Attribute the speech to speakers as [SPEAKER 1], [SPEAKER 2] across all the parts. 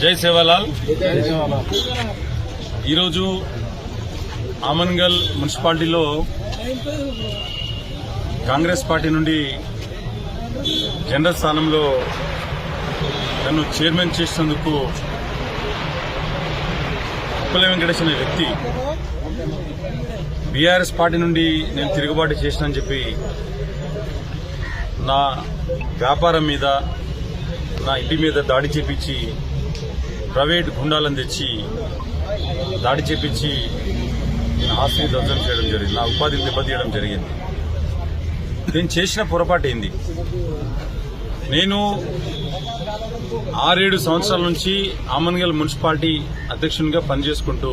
[SPEAKER 1] జై సేవాలాల్. ఈరోజు ఆమన్గల్ మున్సిపాలిటీలో కాంగ్రెస్ పార్టీ నుండి జనరల్ స్థానంలో నన్ను చైర్మన్ చేసినందుకు ఉప్పల వెంకటేష్ అనే వ్యక్తి బీఆర్ఎస్ పార్టీ నుండి నేను తిరుగుబాటు చేసినని చెప్పి నా వ్యాపారం మీద నా ఇంటి మీద దాడి చేపించి ప్రైవేట్ గుండాలను తెచ్చి దాడి చేపించి నా ఆస్తిని ధ్వంసం చేయడం జరిగింది. నా ఉపాధిని దెబ్బతీయడం జరిగింది. నేను చేసిన పొరపాటు ఏంది? నేను ఆరేడు సంవత్సరాల నుంచి ఆమన్గల్ మున్సిపాలిటీ అధ్యక్షునిగా పనిచేసుకుంటూ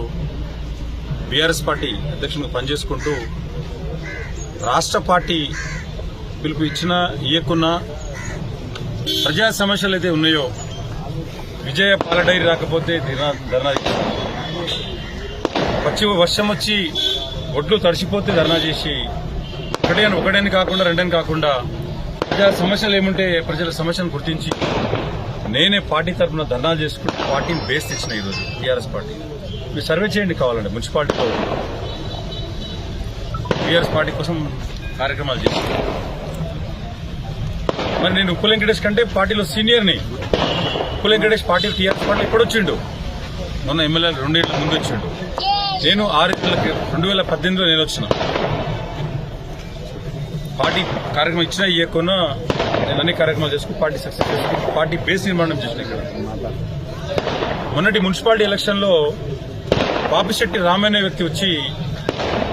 [SPEAKER 1] బీఆర్ఎస్ పార్టీ అధ్యక్షునిగా పనిచేసుకుంటూ రాష్ట్ర పార్టీ పిలుపు ఇచ్చిన ఇయ్యకున్న ప్రజా సమస్యలు అయితే ఉన్నాయో విజయ పాలడైరీ రాకపోతే ధర్నా ధర్నా వచ్చి వర్షం వచ్చి ఒడ్లు తడిసిపోతే ధర్నా చేసి. ఒకటే అని కాకుండా రెండని కాకుండా ప్రజా సమస్యలు ఏముంటే ప్రజల సమస్యను గుర్తించి నేనే పార్టీ తరఫున ధర్నాలు చేసుకుంటూ పార్టీని బేస్ తెచ్చిన ఈరోజు టీఆర్ఎస్ పార్టీ. మీరు సర్వే చేయండి కావాలండి మున్సిపాలిటీతో. టీఆర్ఎస్ పార్టీ కోసం కార్యక్రమాలు చేసి. మరి నేను ఉప్పు వెంకటేష్ కంటే పార్టీలో సీనియర్ని. ఉప్పు వెంకటేష్ పార్టీ టీఆర్ఎస్ పార్టీ ఎప్పుడు వచ్చిండు మొన్న ఎమ్మెల్యే రెండేళ్ళ ముందు వచ్చిండు నేను ఆరేళ్ళకి రెండు వేల పద్దెనిమిదిలో నేను వచ్చిన పార్టీ కార్యక్రమం ఇచ్చినా ఇవ్వకున్నా నేను అన్ని కార్యక్రమాలు చేసుకుని పార్టీ సక్సెస్ చేసుకుని పార్టీ బేస్ నిర్మాణం చేసిన ఇక్కడ. మొన్నటి మున్సిపాలిటీ ఎలక్షన్లో బాపిశెట్టి రామయ్య వ్యక్తి వచ్చి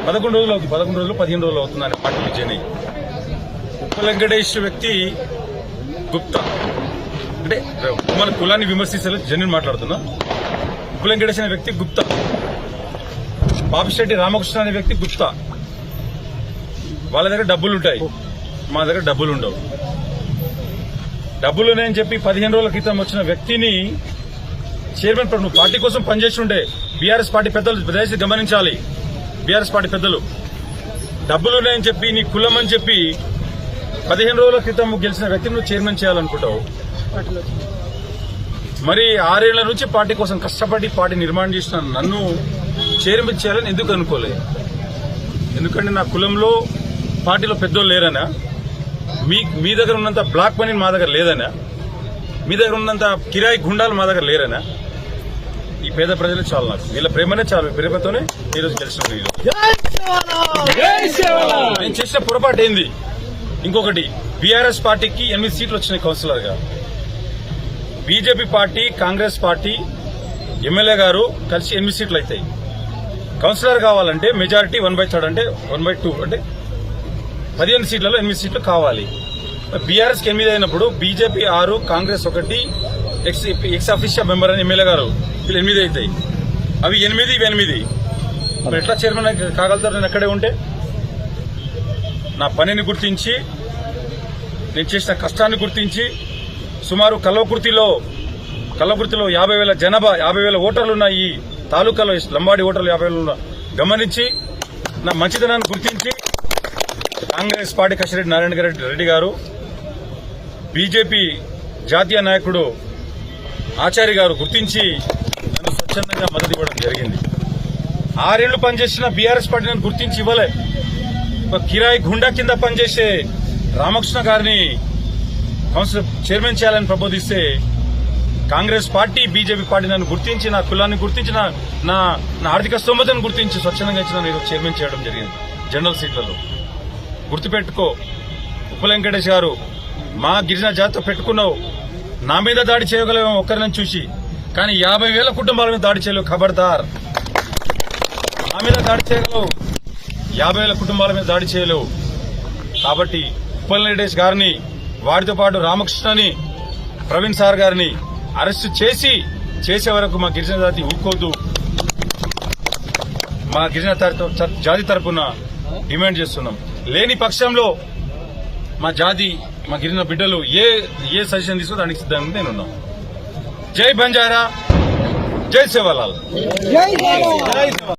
[SPEAKER 1] పదకొండు రోజులు అవుతుంది పదకొండు రోజులు పదిహేను రోజులు అవుతుంది ఆయన పార్టీ విజయని. ఉప్ప వెంకటేష్ వ్యక్తి గుప్తా. అంటే మన కులాన్ని విమర్శించలేదు జన్యుని మాట్లాడుతున్నా. కులం గడేసిన అనే వ్యక్తి గుప్తా. పాపిశెట్టి రామకృష్ణ అనే వ్యక్తి గుప్తా. వాళ్ళ దగ్గర డబ్బులు ఉంటాయి. మా దగ్గర డబ్బులు ఉండవు. డబ్బులు ఉన్నాయని చెప్పి పదిహేను రోజుల క్రితం వచ్చిన వ్యక్తిని చైర్మన్ నువ్వు పార్టీ కోసం పనిచేసి ఉండే బీఆర్ఎస్ పార్టీ పెద్దలు దయచేసి గమనించాలి. బీఆర్ఎస్ పార్టీ పెద్దలు. డబ్బులు ఉన్నాయని చెప్పి నీ కులం అని చెప్పి పదిహేను రోజుల క్రితం గెలిచిన వ్యక్తిని నువ్వు చైర్మన్ చేయాలనుకుంటావు. మరి ఆరేళ్ళ నుంచి పార్టీ కోసం కష్టపడి పార్టీ నిర్మాణం చేసిన నన్ను చేయాలని ఎందుకు అనుకోలేదు? ఎందుకంటే నా కులంలో పార్టీలో పెద్దోళ్ళు లేరనా? మీ మీ దగ్గర ఉన్నంత బ్లాక్ మనీ మా దగ్గర లేదనా? మీ దగ్గర ఉన్నంత కిరాయి గుండాలు మా దగ్గర లేరనా? ఈ పేద ప్రజలు చాలు నాకు. వీళ్ళ ప్రేమనే చాలు. ప్రేమతోనే ఈరోజు గెలిచిన నేను చేసిన పొరపాటు ఏంది? ఇంకొకటి బీఆర్ఎస్ పార్టీకి ఎనిమిది సీట్లు వచ్చినాయి కౌన్సిలర్గా BJP party Congress party MLA గారు కలిసి ఎనిమిది సీట్లు అవుతాయి. కౌన్సిలర్ కావాలంటే మెజారిటీ వన్ బై థర్డ్ అంటే వన్ బై టూ అంటే పదిహేను సీట్లలో ఎనిమిది సీట్లు కావాలి. బీఆర్ఎస్కి ఎనిమిది అయినప్పుడు బీజేపీ ఆరు కాంగ్రెస్ ఒకటి ఎక్స్ ఎక్స్ అఫీషియల్ మెంబర్ అని ఎమ్మెల్యే గారు వీళ్ళు ఎనిమిది అవుతాయి. అవి ఎనిమిది ఇవి ఎనిమిది. మరి ఎట్లా చైర్మన్ కాగలుగుతారు? నేను అక్కడే ఉంటే నా పనిని గుర్తించి నేను చేసిన కష్టాన్ని గుర్తించి సుమారు కల్వకుర్తిలో కల్వకుర్తిలో యాభై వేల జనాభా యాభై వేల ఓటర్లు ఉన్న ఈ తాలూకాలో లంబాడి ఓటర్లు యాభై వేలు గమనించి నా మంచితనాన్ని గుర్తించి కాంగ్రెస్ పార్టీ కసిరెడ్డి నారాయణ గారి రెడ్డి గారు బీజేపీ జాతీయ నాయకుడు ఆచార్య గారు గుర్తించి నన్ను స్వచ్ఛందంగా మద్దతు ఇవ్వడం జరిగింది. ఆరేళ్ళు పనిచేసిన బీఆర్ఎస్ పార్టీ నన్ను గుర్తించి ఇవ్వలే. ఒక కిరాయి గుండా కింద పనిచేసే రామకృష్ణ గారిని కౌన్సిల్ చైర్మన్ చేయాలని ప్రబోధిస్తే కాంగ్రెస్ పార్టీ బీజేపీ పార్టీ నన్ను గుర్తించి నా కులాన్ని గుర్తించి నా నా ఆర్థిక స్తోమతను గుర్తించి స్వచ్ఛందంగా ఇచ్చిన నేను చైర్మన్ చేయడం జరిగింది జనరల్ సీట్లలో. గుర్తుపెట్టుకో ఉప్పు వెంకటేష్ గారు మా గిరిజన జాతితో పెట్టుకున్నావు. నా మీద దాడి చేయగలమేమో ఒక్కరిని చూసి కానీ యాభై వేల కుటుంబాల మీద దాడి చేయలేవు ఖబర్దార్ నా మీద దాడి చేయగలవు. యాభై వేల కుటుంబాల మీద దాడి చేయలేవు. కాబట్టి ఉప్పల్ వెంకటేష్ గారిని వారితో పాటు రామకృష్ణని ప్రవీణ్ సార్ గారిని అరెస్టు చేసి చేసే వరకు మా గిరిజన జాతి ఊక్కోదు మా గిరిజన జాతి తరపున డిమాండ్ చేస్తున్నాం. లేని పక్షంలో మా జాతి మా గిరిజన బిడ్డలు ఏ ఏ సజెషన్ తీసుకో దానికి సిద్ధంగా నేనున్నాం. జై బంజారా జై సేవాలాల్.
[SPEAKER 2] జై